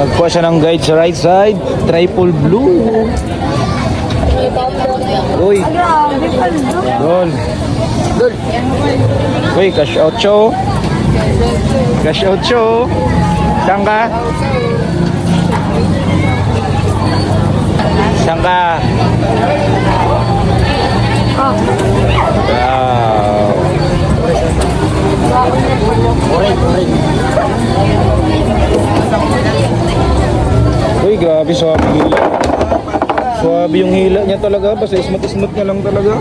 Nagkuha siya ng guide sa right side. Triple blue. Uy. Dol. Dol. Uy, cash out show. Cash out show. Saan ka? Saan ka? Wow. Uy, grabe swabe hila. Swabe yung hila niya talaga. Basta smooth-smooth niya lang talaga.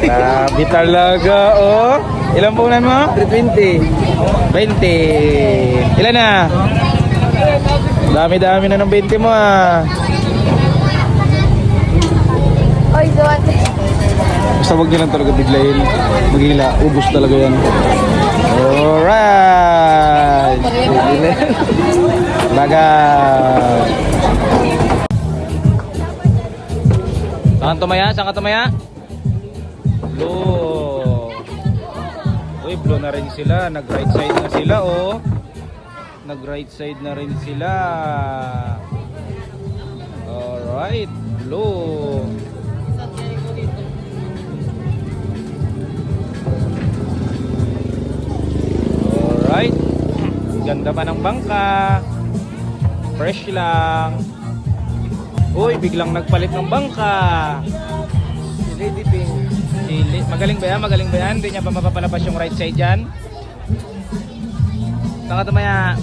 Grabe talaga, oh. Ilan punan mo? 320. 20. Ilan na? Dami-dami na ng 20 mo, ah. Oy, Zon. Basta huwag niyo lang talaga biglayin. Maghila. Ubus talaga yan. Alright. Baga. Saan tumaya? Saan ka tumaya? Blue. Uy, blue na rin sila. Nag right side na sila, oh. Nag right side na rin sila. Alright. Blue. Alright. Ganda pa ng bangka. Fresh lang. Uy, biglang nagpalit ng bangka. Si Lady Pink. Dili. Magaling ba yan? Magaling ba yan? Hindi niya pa mapapalabas yung right side dyan. Saan ka tumaya?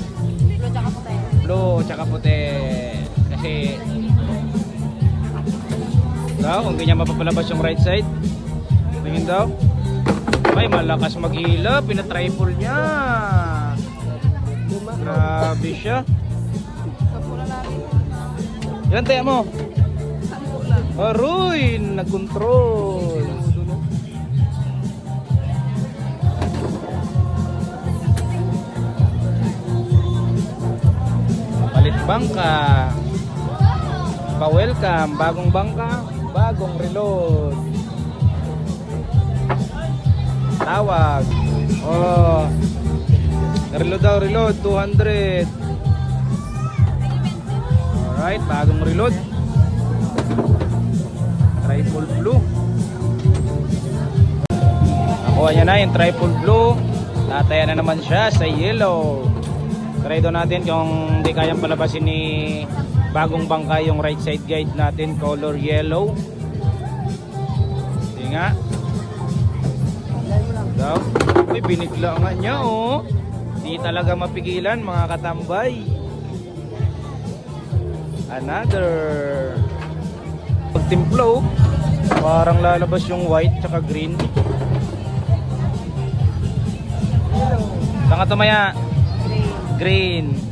Blue, tsaka puti. Kasi... Daw, kung ganyan mapapalabas yung right side. Tingin daw. Ay, malakas maghila. Pinatriple niya. Grabe siya. Yan, tayo mo. Aroy, nag-control. Palit bangka. Pa-welcome, bagong bangka, bagong reload. Tawag. Oh. Reload daw, reload 200. Alright, bagong reload. Triple blue. Nakuha niya na yung triple blue. Tataya na naman siya sa yellow. Try daw natin kung hindi kayang palabasin ni bagong bangka yung right side guide natin color yellow. Hindi nga. Daw. Uy, binigla nga niya oh. Di talaga mapigilan mga katambay. Another. Pagtimplo, parang lalabas yung white tsaka green. Saan ka tumaya? Green.